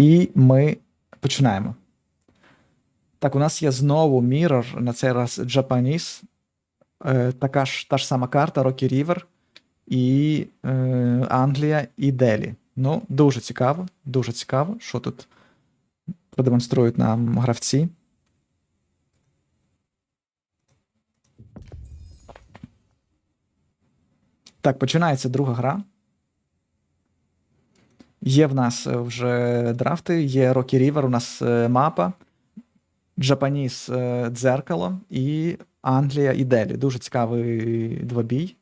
І ми починаємо. Так, у нас є знову Mirror, на цей раз Japanese. Е, така ж та ж сама карта Rocky River і е, Англія і Делі. Ну, дуже цікаво, дуже цікаво, що тут продемонструють нам гравці. Так, починається друга гра. Є в нас е, вже драфти, є Rocky River, у нас е, мапа, Japanese е, дзеркало і Англія і Делі. Дуже цікавий двобій.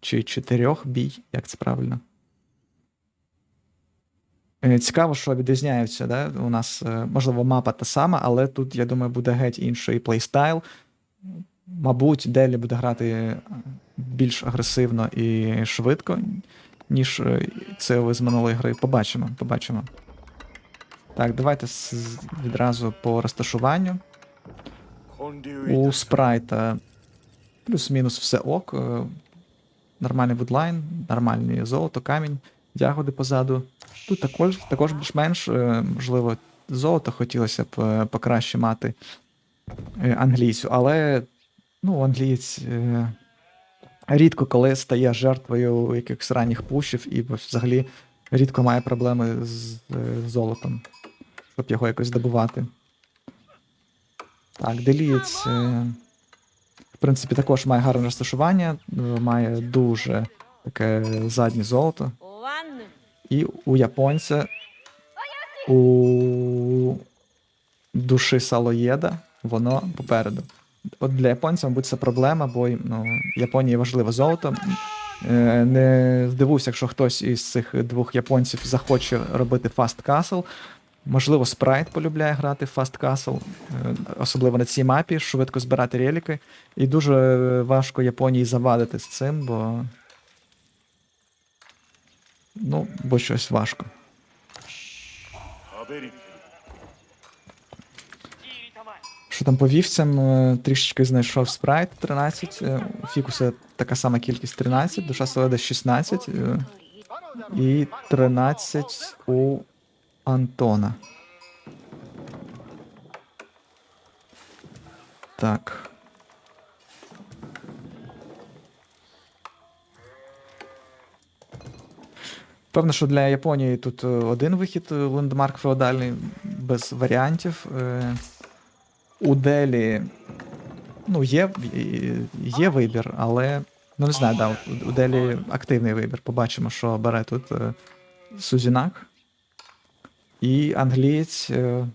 Чи чотирьохбій, як це правильно. Цікаво, що відрізняються. Да? У нас, можливо, мапа та сама, але тут, я думаю, буде геть інший плейстайл. Мабуть, Делі буде грати більш агресивно і швидко, ніж е, це ви з минулої гри. Побачимо, побачимо. Так, давайте відразу по розташуванню. У спрайта плюс-мінус все ок. е, Нормальний вудлайн, нормальне золото, камінь, ягоди позаду. Тут також, також більш-менш, е, можливо, золото хотілося б покраще мати англійцю, але ну, англієць рідко коли стає жертвою якихось ранніх пушів і взагалі рідко має проблеми з е, золотом, щоб його якось добувати. Так, деліється. Е, в принципі, також має гарне розташування, е, має дуже таке заднє золото. І у японця у душі салоєда воно попереду. От для японця, мабуть, це проблема, бо ну, Японії важливе золото. Е, Не здивуюся, якщо хтось із цих двох японців захоче робити Fast Castle. Можливо, спрайт полюбляє грати в Fast Castle, е, особливо на цій мапі, швидко збирати реліки. І дуже важко Японії завадити з цим, бо. Ну, бо щось важко. Що там по вівцям? Е, Трішечки знайшов спрайт 13. е, У Фікуса така сама кількість 13, душа Селеда 16 е, і 13 у Антона. Так. Певно, що для Японії тут один вихід лендмарк феодальний, без варіантів. У Делі ну, є, є вибір, але ну не знаю, да, у- Делі активний вибір. Побачимо, що бере тут е, Сузінак. І англієць е,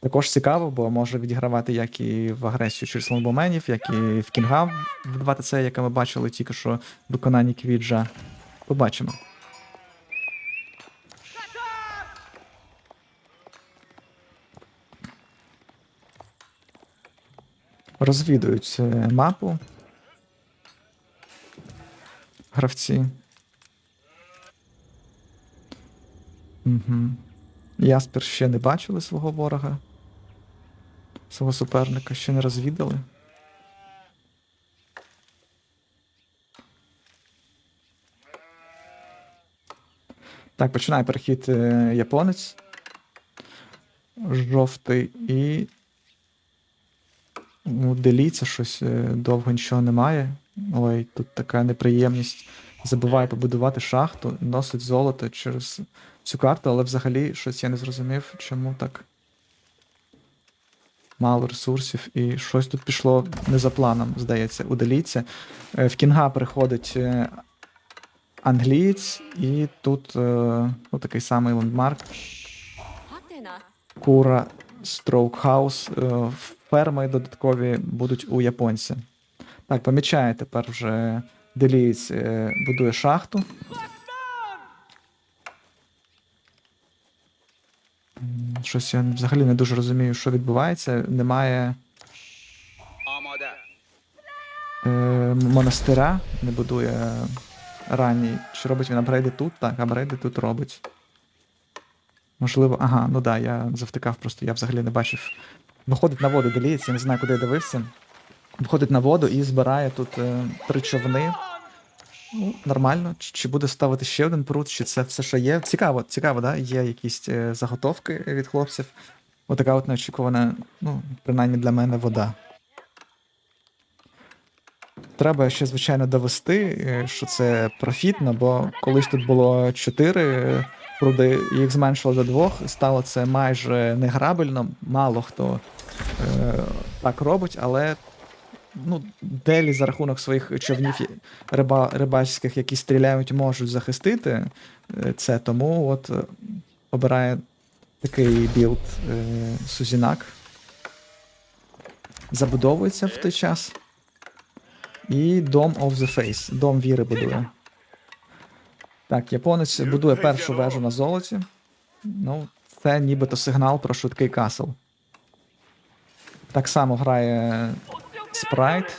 також цікаво, бо може відігравати як і в агресію через лонгбоменів, як і в Кінга в 2ТЦ, яке ми бачили тільки що в виконанні Квіджа. Побачимо. Розвідують е, мапу. Гравці. Угу. Яспер ще не бачили свого ворога. Свого суперника ще не розвідали. Так, починає перехід е, японець. Жовтий і. Ну, деліться щось, е, довго нічого немає. Ой, тут така неприємність. Забуває побудувати шахту, носить золото через цю карту, але взагалі щось я не зрозумів, чому так мало ресурсів, і щось тут пішло не за планом, здається, удаліться. Е, в Кінга приходить е, англієць, і тут ну, такий самий ландмарк. Кура Строукхаус. е, Ферми додаткові будуть у японця. Так, помічає тепер вже делієць е, будує шахту. Щось я взагалі не дуже розумію, що відбувається. Немає е, монастиря, не будує ранній. Чи робить він апгрейди тут? Так, апгрейди тут робить. Можливо, ага, ну да, я завтикав просто, я взагалі не бачив. Виходить на воду деліється, я не знаю, куди я дивився. Виходить на воду і збирає тут е, три човни. Ну, нормально. Чи буде ставити ще один пруд, чи це все, що є. Цікаво, цікаво, да? Є якісь е, заготовки від хлопців. Отака от неочікувана, ну, принаймні для мене, вода. Треба ще, звичайно, довести, е, що це профітно, бо колись тут було 4 і їх зменшили до двох, стало це майже неграбельно. Мало хто е, так робить, але ну, Делі за рахунок своїх човнів риба, рибальських, які стріляють, можуть захистити е, це. Тому от е, обирає такий білд е, Сузінак. Забудовується в той час. І Dome of the Face. Дом віри будує. Так, японець будує першу вежу на золоті. Ну, це нібито сигнал про швидкий касл. Так само грає спрайт.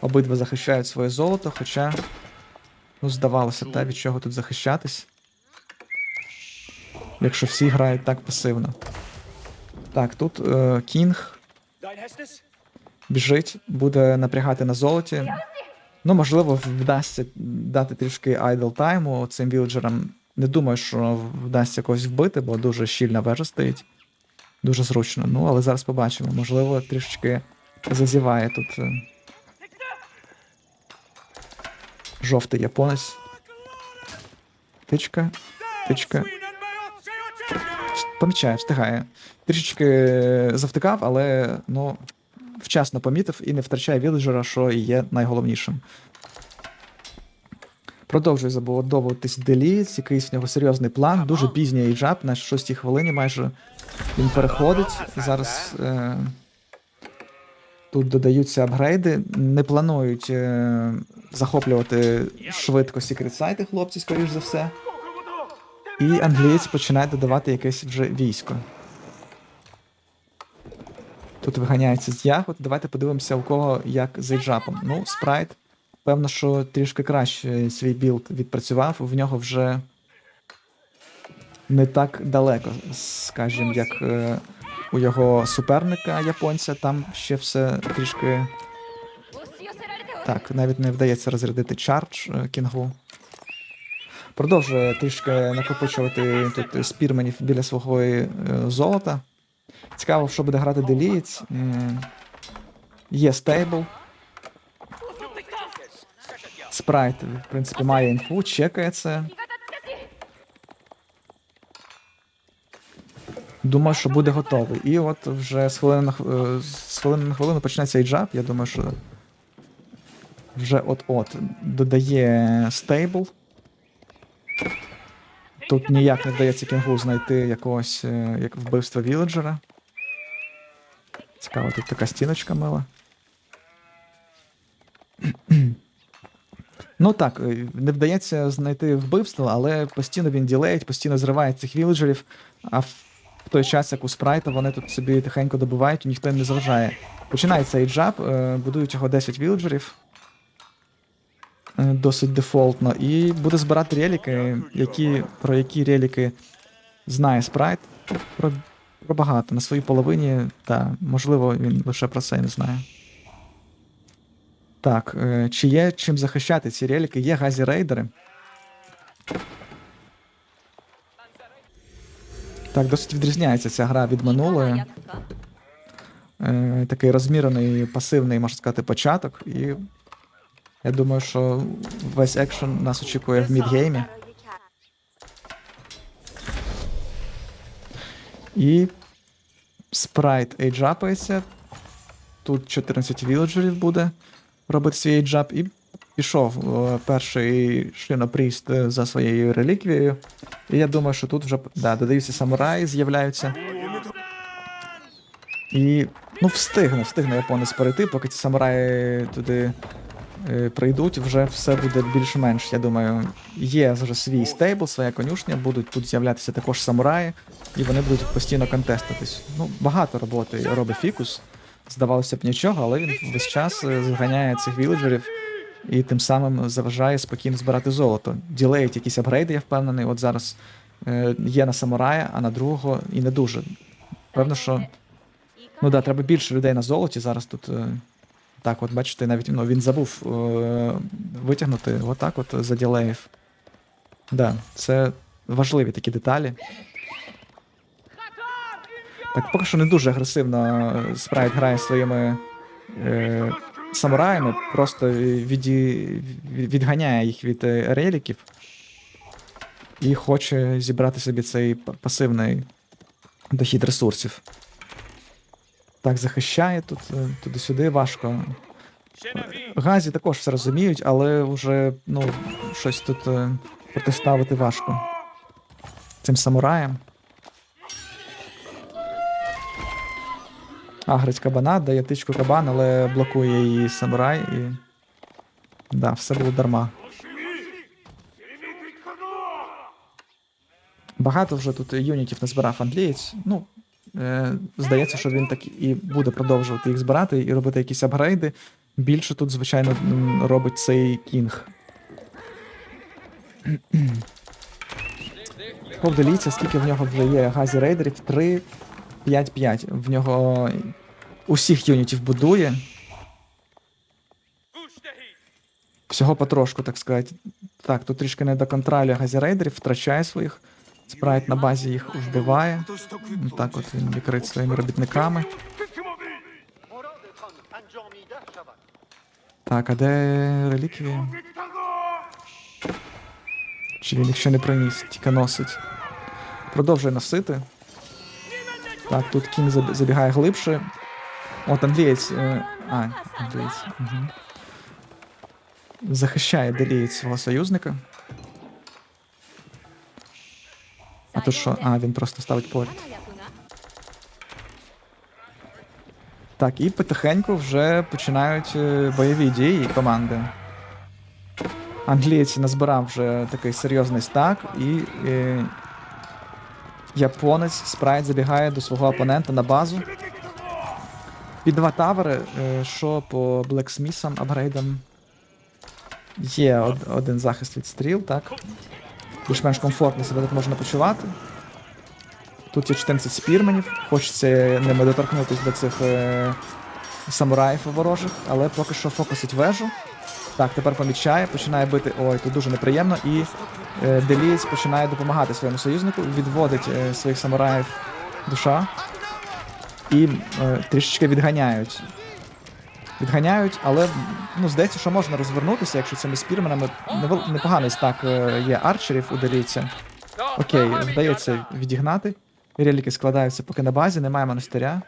Обидва захищають своє золото, хоча, ну, здавалося та від чого тут захищатись. Якщо всі грають так пасивно. Так, тут е, Кінг біжить, буде напрягати на золоті. Ну, можливо, вдасться дати трішки айдл тайму цим вілджерам. Не думаю, що вдасться когось вбити, бо дуже щільна вежа стоїть. Дуже зручно. Ну, але зараз побачимо. Можливо, трішечки зазіває тут. е, Жовтий японець. Тичка. Тичка. Помічає, встигає. Трішечки завтикав, але ну, вчасно помітив і не втрачає віледжера, що і є найголовнішим. Продовжує забудовуватись Деліц, якийсь в нього серйозний план, дуже пізній ейджап, на 6 хвилині майже він переходить. Зараз е, тут додаються апгрейди. Не планують е, захоплювати швидко секрет-сайти хлопці, скоріш за все. І англієць починає додавати якесь вже військо. Тут виганяється з ягод. Давайте подивимося, у кого як з джапом. Ну, спрайт. Певно, що трішки краще свій білд відпрацював, в нього вже не так далеко, скажімо, як е, у його суперника японця, там ще все трішки. Так, навіть не вдається розрядити чардж е, кінгу. Продовжує трішки накопичувати тут спірменів біля свого е, золота. Цікаво, що буде грати Делієць. Є стейбл. Спрайт, в принципі, має інфу, чекає це. Думаю, що буде готовий. І от вже з хвилини на хвилину, е, з хвилини на хвилину почнеться іджап. Я думаю, що вже от-от додає стейбл. Тут ніяк не вдається кінгу знайти якогось е, як вбивства віледжера. Цікаво, тут така стіночка мила. Ну так, е, не вдається знайти вбивство, але постійно він ділеїть, постійно зриває цих віледжерів, а в той час, як у спрайта, вони тут собі тихенько добувають, і ніхто їм не заважає. Починається ейджап, е, будують його 10 віледжерів. Е, Досить дефолтно. І буде збирати реліки, які, про які реліки знає спрайт. Про, про багато. На своїй половині, та, можливо, він лише про це не знає. Так, е, чи є чим захищати ці реліки? Є газі рейдери. Так, досить відрізняється ця гра від минулої. Е, такий розмірений, пасивний, можна сказати, початок. І я думаю, що весь екшен нас очікує в мідгеймі. І спрайт ейджапається. Тут 14 віледжерів буде робити свій ейджап. І пішов е, перший шинопріст е, за своєю реліквією. І я думаю, що тут вже да, додаються самураї, з'являються. І ну встигне, встигне японець перейти, поки ці самураї туди прийдуть, вже все буде більш-менш. Я думаю, є вже свій стейбл, своя конюшня, будуть тут з'являтися також самураї, і вони будуть постійно контеститись. Ну, багато роботи робить Фікус. Здавалося б нічого, але він весь час е, зганяє цих віледжерів і тим самим заважає спокійно збирати золото. Ділеють якісь апгрейди, я впевнений. От зараз е, є на самурая, а на другого і не дуже. Певно, що Ну да, треба більше людей на золоті. Зараз тут е, Так, от бачите, навіть ну, він забув е, витягнути отак, от за ділеїв. Да, це важливі такі деталі. Так, поки що не дуже агресивно спрайт грає своїми е, самураями, просто віді, відганяє їх від е, реліків і хоче зібрати собі цей пасивний дохід ресурсів. Так, захищає тут е, туди-сюди важко. Газі також все розуміють, але вже ну, щось тут е, протиставити важко. Цим самураям. Агрить кабана, дає тичку кабан, але блокує її самурай і. Да, все було дарма. Багато вже тут юнітів назбирав англієць. Ну, здається, що він так і буде продовжувати їх збирати і робити якісь апгрейди. Більше тут, звичайно, робить цей кінг. Повдаліться, скільки в нього вже є газі рейдерів? 3, 5, 5. В нього усіх юнітів будує. Всього потрошку, так сказати. Так, тут трішки не до контролю газі рейдерів, втрачає своїх. Спрайт на базі їх вбиває. Ну, Так от він відкрит своїми робітниками. Так, а де реліквії? Чи він їх ще не приніс, тільки носить. Продовжує носити. Так, тут заб- забігає глибше. От англієць. е, А, англієць. Угу. Захищає делієць свого союзника. А то що? А, він просто ставить порт. Так, і потихеньку вже починають е, бойові дії команди. Англієць назбирав вже такий серйозний стак, і е, японець спрайт забігає до свого опонента на базу. Під два тавери, е, що по блексмісам апгрейдам. Є од один захист від стріл, так? Більш-менш комфортно себе тут можна почувати. Тут є 14 спірменів. Хочеться ними доторкнутися до цих е, самураїв ворожих, але поки що фокусить вежу. Так, тепер помічає, починає бити. Ой, тут дуже неприємно. І е, Делієць починає допомагати своєму союзнику, відводить е, своїх самураїв душа і е, трішечки відганяють. Відганяють, але ну, здається, що можна розвернутися, якщо цими спірменами непоганий стак е, є арчерів у Делійця. Окей, вдається відігнати. Реліки складаються поки на базі, немає монастиря.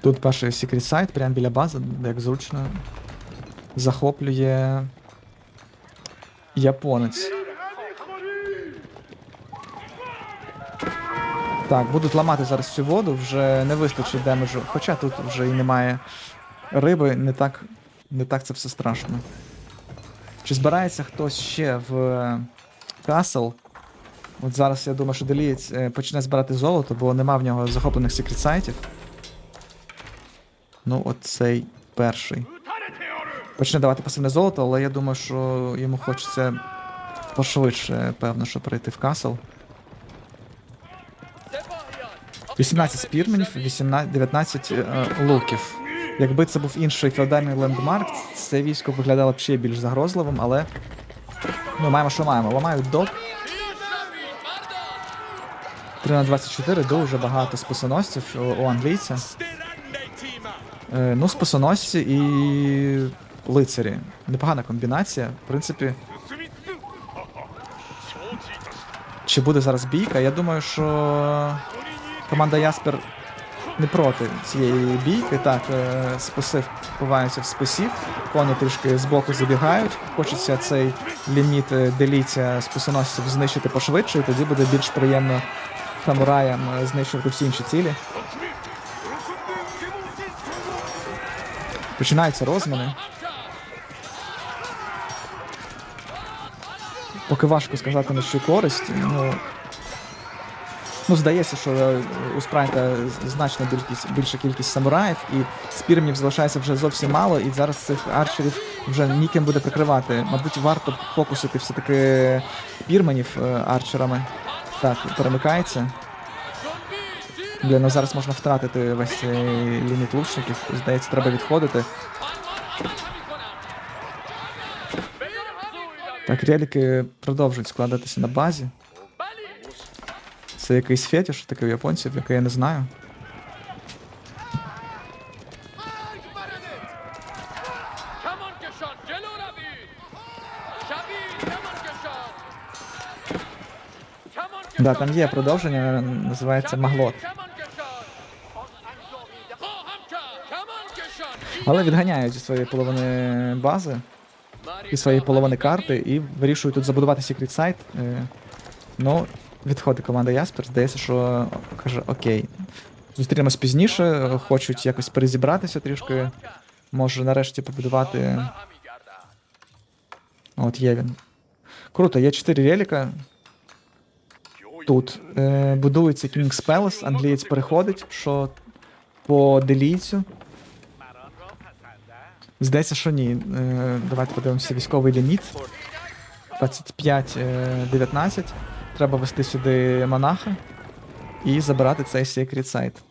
Тут перший секрет сайт, прямо біля бази, де як зручно. Захоплює японець. Так, будуть ламати зараз цю воду, вже не вистачить демеджу. Хоча тут вже і немає риби, не так, не так це все страшно. Чи збирається хтось ще в Касл? От зараз я думаю, що Делієць е, почне збирати золото, бо нема в нього захоплених секрет сайтів. Ну, от цей перший. Почне давати пасивне золото, але я думаю, що йому хочеться пошвидше, певно, що прийти в Касл. 18 спірменів, 18, 19 е, луків. Якби це був інший феодальний лендмарк, це військо виглядало б ще більш загрозливим, але. Ну, маємо, що маємо. Ламають док. 3 на 24, дуже багато списоносців у, у англійця. Е, ну, списоносці і лицарі. Непогана комбінація. В принципі. Чи буде зараз бійка? Я думаю, що команда Яспер не проти цієї бійки. Так, е, списи впиваються в списів, коні трішки збоку забігають. Хочеться цей ліміт е, деліця списоносців знищити пошвидше, і тоді буде більш приємно самураям е, знищувати всі інші цілі. Починаються розміни. Поки важко сказати на що користь. Ну, ну здається, що е, у спрайта значно більшість, більша кількість самураїв, і спірмів залишається вже зовсім мало, і зараз цих арчерів вже ніким буде прикривати. Мабуть, варто фокусити все-таки пірменів е, арчерами. Так, перемикається. Блін, ну зараз можна втратити весь цей ліміт лучників. Здається, треба відходити. Так, реліки продовжують складатися на базі. Це якийсь фетіш, такий в японців, який я не знаю. Да, там є продовження, називається Маглот. Але відганяють зі своєї половини бази і своєї половини карти і вирішують тут забудувати секрет сайт. Ну, відходить команда Яспер, здається, що каже, окей. Зустрінемось пізніше, хочуть якось перезібратися трішки. Може нарешті побудувати. От є він. Круто, є 4 реліка. Тут е, будується King's Palace, англієць переходить, що по делійцю. Здається, що ні. Е, Давайте подивимося військовий ліміт. 25-19. Треба вести сюди монаха і забирати цей секрет сайт.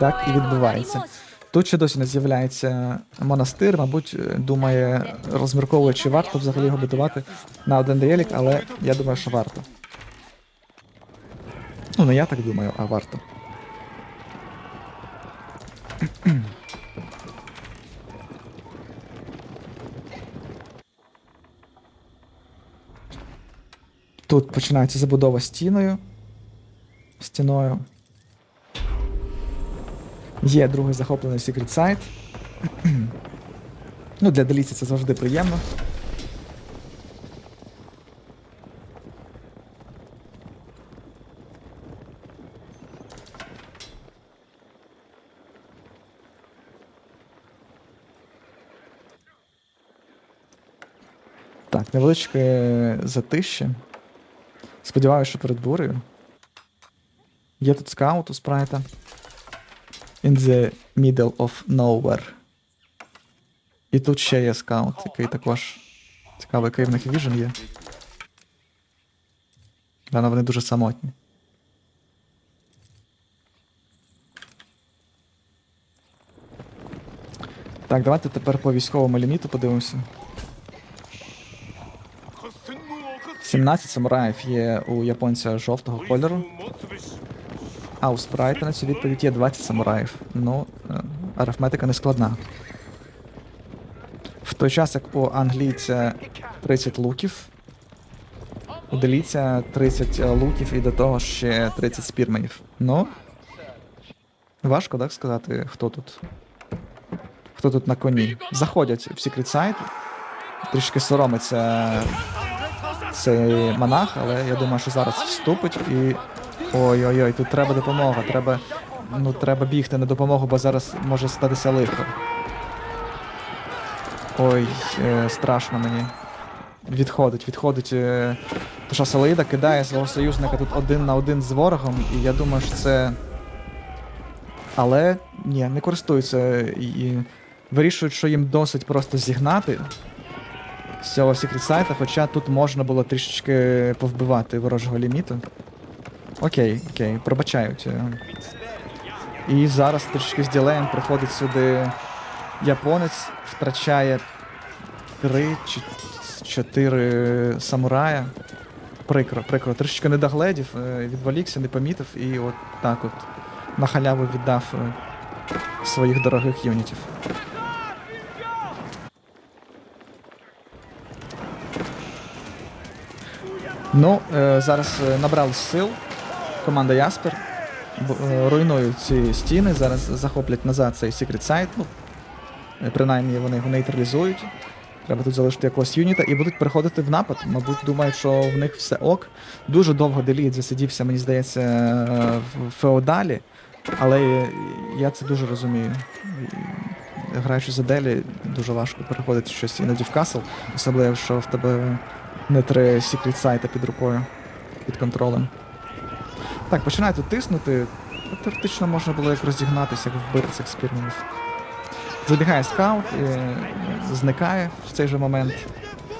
Так і відбувається. Тут ще досі не з'являється монастир, мабуть, думає, розмірковує, чи варто взагалі його будувати на один релік, але я думаю, що варто. Ну, не я так думаю, а варто. Тут починається забудова стіною. Стіною. Є другий захоплений Secret Site. ну, для Деліці це завжди приємно. Так, невеличке затище. Сподіваюся, що перед бурею. Є тут скаут у спрайта. In the middle of nowhere. І тут ще є скаут, який також цікавий, який в них віжен є. Рано вони дуже самотні. Так, давайте тепер по військовому ліміту подивимося. 17 самураїв є у японця жовтого кольору. А у спрайта на цю відповідь є 20 самураїв. Ну, е, арифметика не складна. В той час, як у англійця 30 луків, у деліця 30 луків і до того ще 30 спірменів. Ну. Важко, так сказати, хто тут. Хто тут на коні. Заходять в Secret Site. Трішки соромиться цей монах, але я думаю, що зараз вступить і. Ой-ой-ой, тут треба допомога. Треба. Ну, треба бігти на допомогу, бо зараз може статися лихо. Ой, е, страшно мені. Відходить, відходить. Е, Туша Салаїда кидає свого союзника тут один на один з ворогом, і я думаю, що це. Але ні, не користуються і вирішують, що їм досить просто зігнати з цього секрет сайта, хоча тут можна було трішечки повбивати ворожого ліміту. Окей, окей, пробачають. І зараз трішки з ділеєм приходить сюди японець, втрачає три чи чотири самурая. Прикро, прикро. Трішечки не е, відволікся, не помітив і от так от на халяву віддав е, своїх дорогих юнітів. Ну, е, зараз е, набрали сил. Команда Яспер. Е, Руйнують ці стіни, зараз захоплять назад цей секрет сайт. Ну, принаймні вони його нейтралізують. Треба тут залишити якогось юніта і будуть переходити в напад. Мабуть, думають, що в них все ок. Дуже довго деліт засидівся, мені здається, в феодалі. Але я це дуже розумію. Граючи за Делі, дуже важко переходити щось іноді в касл, особливо, якщо в тебе не три секрет сайта під рукою, під контролем. Так, починаю тут тиснути. Теоретично можна було як розігнатися, як вбити цих спірмів. Забігає скаут, і зникає в цей же момент.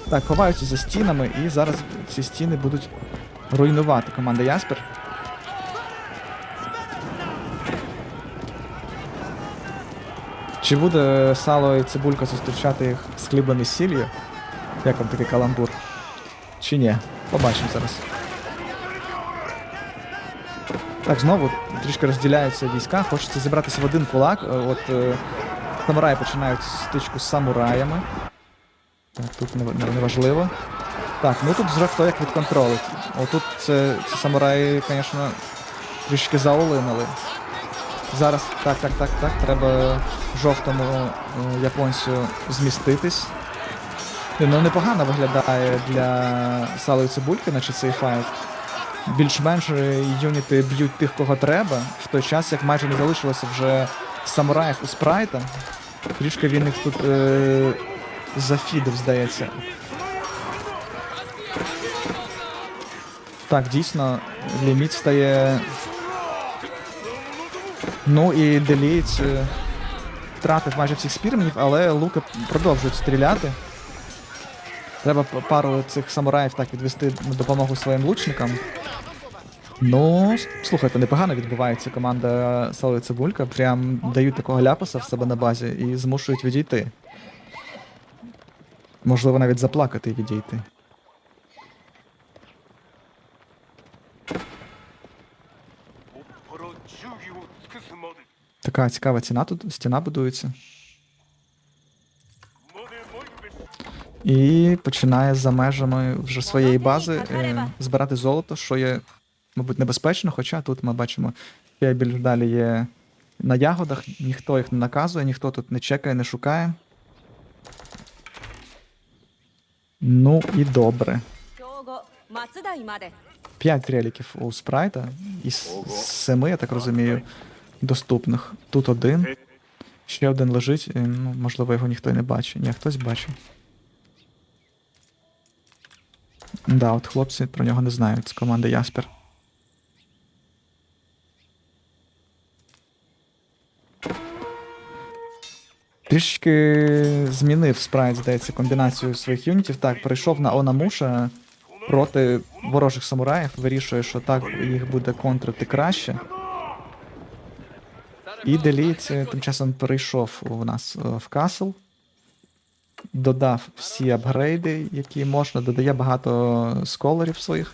Так, ховаються за стінами, і зараз ці стіни будуть руйнувати команда Яспер. Чи буде сало і цибулька зустрічати їх з хлібом і сіллю? Як вам такий каламбур? Чи ні? Побачимо зараз. Так, знову трішки розділяються війська. Хочеться зібратися в один кулак. Е, От е, самураї починають стичку з самураями. Так, тут не, не, неважливо. Так, ну тут вже хто як відконтролить. Отут це, це самураї, звісно, трішки заолинили. Зараз так, так, так, так. Треба жовтому е, японцю зміститись. Ну непогано виглядає для сали цибульки, наче цей файт. Більш-менш юніти б'ють тих, кого треба, в той час, як майже не залишилося вже самураїв у спрайта. Трішки він їх тут е- зафідив, здається. Так, дійсно, ліміт стає. Ну і Делієць е, втратив майже всіх спірменів, але луки продовжують стріляти. Треба пару цих самураїв так відвести на допомогу своїм лучникам. Ну, слухайте, непогано відбувається команда Сали Цибулька. Прям дають такого ляпаса в себе на базі і змушують відійти. Можливо, навіть заплакати і відійти. Така цікава ціна тут, стіна будується. І починає за межами вже своєї бази е, збирати золото, що є, мабуть, небезпечно. Хоча тут ми бачимо, що більш далі є на ягодах, ніхто їх не наказує, ніхто тут не чекає, не шукає. Ну і добре. П'ять реліків у спрайта із семи, я так розумію, доступних. Тут один. Ще один лежить, ну, можливо, його ніхто не бачить. Ні, хтось бачив. Да, от хлопці про нього не знають з команди Яспер. Трішки змінив спрайт, здається, комбінацію своїх юнітів. Так, перейшов на Онамуша проти ворожих самураїв, вирішує, що так їх буде контрити краще. І Деліць тим часом перейшов у нас е, в касл, додав всі апгрейди, які можна, додає багато сколерів своїх,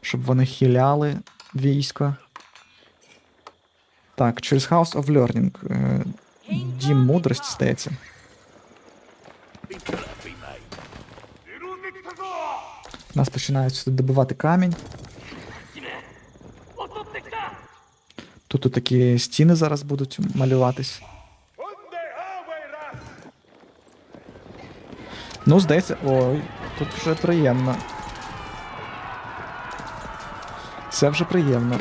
щоб вони хіляли військо. Так, через House of Learning. е, Дім мудрості стається. Нас починають сюди добивати камінь. Тут такі стіни зараз будуть малюватись. Ну, здається, ой, тут вже приємно. Це вже приємно.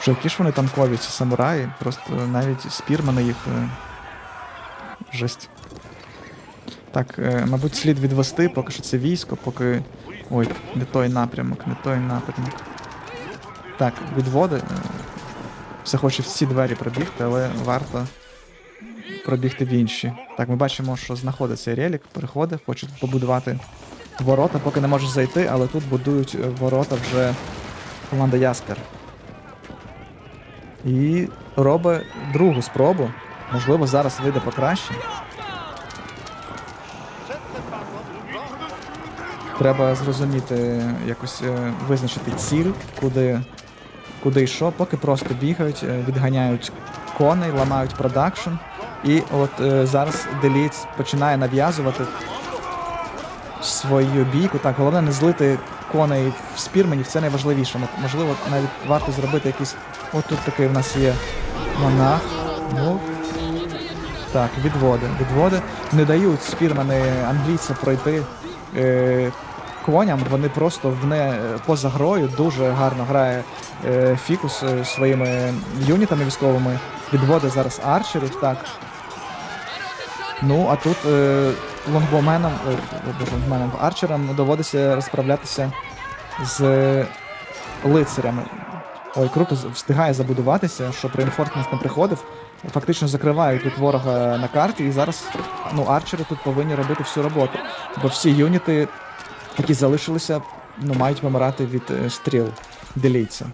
Що які ж вони танкові, ці самураї, просто навіть спірмани їх. е, Жесть. Так, е, мабуть, слід відвести, поки що це військо, поки. Ой, не той напрямок, не той напрямок. Так, відводи. Все хоче в ці двері пробігти, але варто пробігти в інші. Так, ми бачимо, що знаходиться релік, переходить, хочуть побудувати ворота, поки не може зайти, але тут будують е, ворота вже команда Яспер. І робить другу спробу. Можливо, зараз вийде покраще. Треба зрозуміти, якось е, визначити ціль, куди, куди і поки просто бігають, е, відганяють коней, ламають продакшн. І от е, зараз Деліц починає нав'язувати свою бійку. Так, головне не злити коней в спірменів, це найважливіше. Можливо, навіть варто зробити якийсь. От тут такий в нас є монах. Ну, так, відводи. Відводи не дають спірмени англійця пройти е, коням. Вони просто вне поза грою дуже гарно грає Фікус е, своїми юнітами військовими. Відводи зараз арчерів, так. Ну, а тут е, лонгбоменам, лонгбоменам, арчерам доводиться розправлятися з лицарями. Ой, круто, встигає забудуватися, щоб реінфорсмент не приходив. Фактично закривають тут ворога на карті, і зараз ну, арчери тут повинні робити всю роботу. Бо всі юніти, які залишилися, ну, мають вимирати від е, стріл делійця.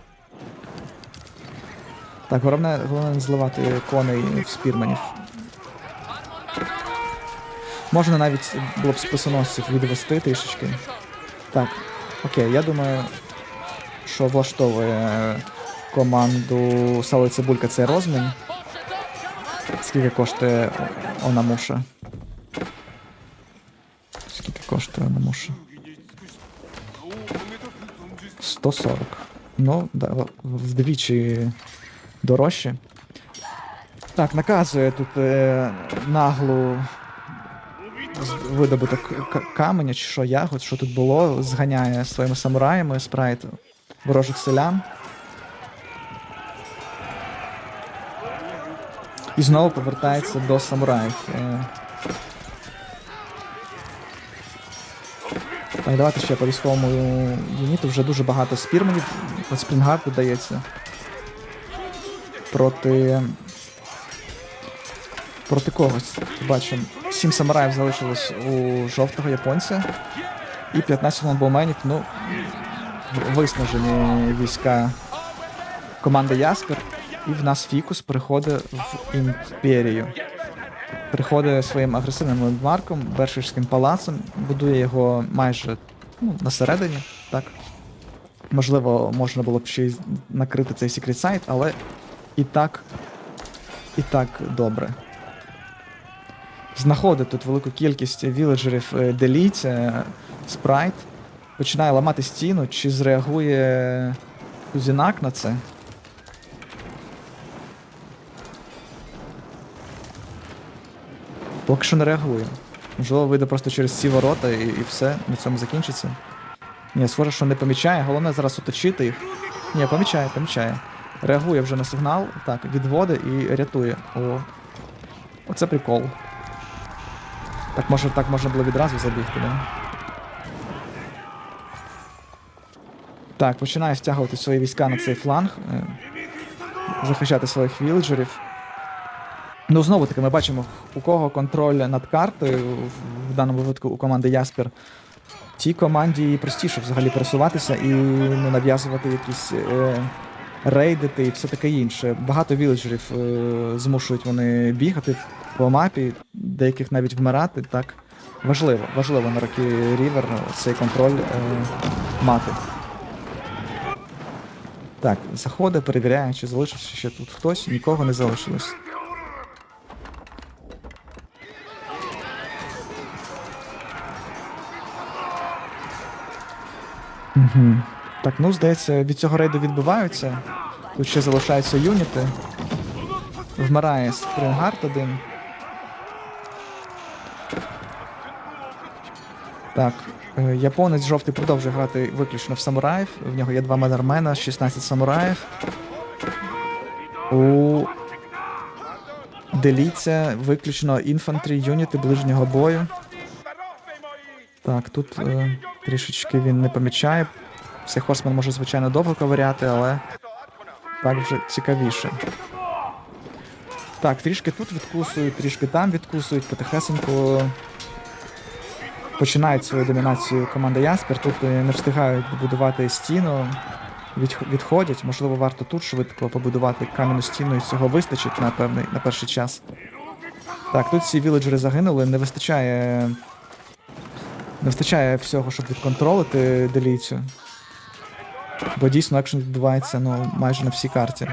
Так, головне, головне не зливати коней в спірменів. Можна навіть було б списоносців відвести трішечки. Так, окей, я думаю, що влаштовує команду Сало і Цибулька цей розмін. Скільки коштує Онамуша? Скільки коштує Онамуша? 140. Ну, да, вдвічі дорожче. Так, наказує тут е, наглу видобуток каменя чи що, ягод, що тут було, зганяє своїми самураями спрайт ворожих селян. І знову повертається до самураїв. Е, Так, давайте ще по військовому юніту вже дуже багато спірменів. От Спрінгард додається. Проти. Проти когось. Бачимо. Сім самураїв залишилось у жовтого японця. І 15 лонбоуменів, ну. Виснажені війська команди Яспер. І в нас Фікус приходить в імперію. Приходить своїм агресивним лендмарком, Берширським палацом, будує його майже ну, на середині, так. Можливо, можна було б ще й накрити цей секрет сайт, але і так, і так добре. Знаходить тут велику кількість віледжерів е, деліть, е, спрайт, починає ламати стіну, чи зреагує Кузінак на це. Поки що не реагує. Можливо, вийде просто через ці ворота і, і все, на цьому закінчиться. Ні, схоже, що не помічає. Головне зараз оточити їх. Ні, помічає, помічає. Реагує вже на сигнал. Так, відводить і рятує. О. Оце прикол. Так може так можна було відразу забігти, да? Так, починає стягувати свої війська на цей фланг. е, Захищати своїх віледжерів. Ну, знову таки, ми бачимо, у кого контроль над картою, в- даному випадку у команди Яспер. Тій команді простіше взагалі пересуватися і ну, нав'язувати якісь е, рейдити і все таке інше. Багато віледжерів е, змушують вони бігати по мапі, деяких навіть вмирати. Так важливо, важливо на роки Рівер цей контроль е, мати. Так, заходить, перевіряє, чи залишився ще тут хтось, нікого не залишилось. Угу. Так, ну здається, від цього рейду відбиваються. Тут ще залишаються юніти. Вмирає Спрингард один. Так, е, японець жовтий продовжує грати виключно в самураїв. В нього є два медармена, 16 самураїв. У Деліться виключно інфантрі, юніти ближнього бою. Так, тут е, трішечки він не помічає. Цей Хорсман може, звичайно, довго ковиряти, але так вже цікавіше. Так, трішки тут відкусують, трішки там відкусують, потихесенько починають свою домінацію команда Яспер. Тут е, не встигають будувати стіну, відходять. Можливо, варто тут швидко побудувати кам'яну стіну, і цього вистачить на певний на перший час. Так, тут всі віледжери загинули, не вистачає. Не вистачає всього, щоб відконтролити деліцю. Бо дійсно екшен відбувається ну, майже на всій карті.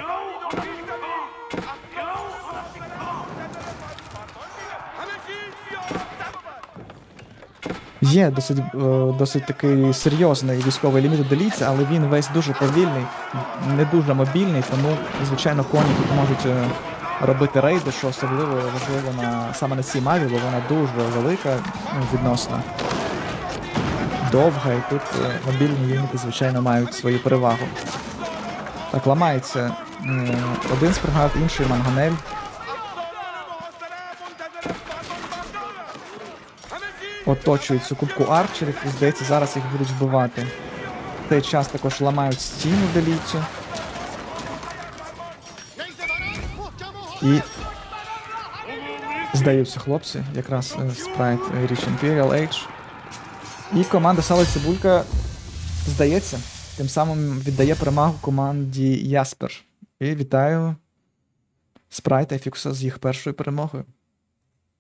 Є досить, е, досить такий серйозний військовий ліміт деліці, але він весь дуже повільний, не дуже мобільний, тому, звичайно, коні тут можуть е, робити рейди, що особливо важливо на, саме на цій маві, бо вона дуже велика ну, відносно довга, і тут е, мобільні юніти, звичайно, мають свою перевагу. Так, ламається е, один спригад, інший манганель. Оточують цю кубку арчерів, і здається, зараз їх будуть вбивати. В цей час також ламають стіну деліцю. І здаються хлопці, якраз спрайт е, Rich Imperial Age. І команда Сала Цибулька здається, тим самим віддає перемогу команді Яспер. І вітаю Спрайт Ефікса з їх першою перемогою.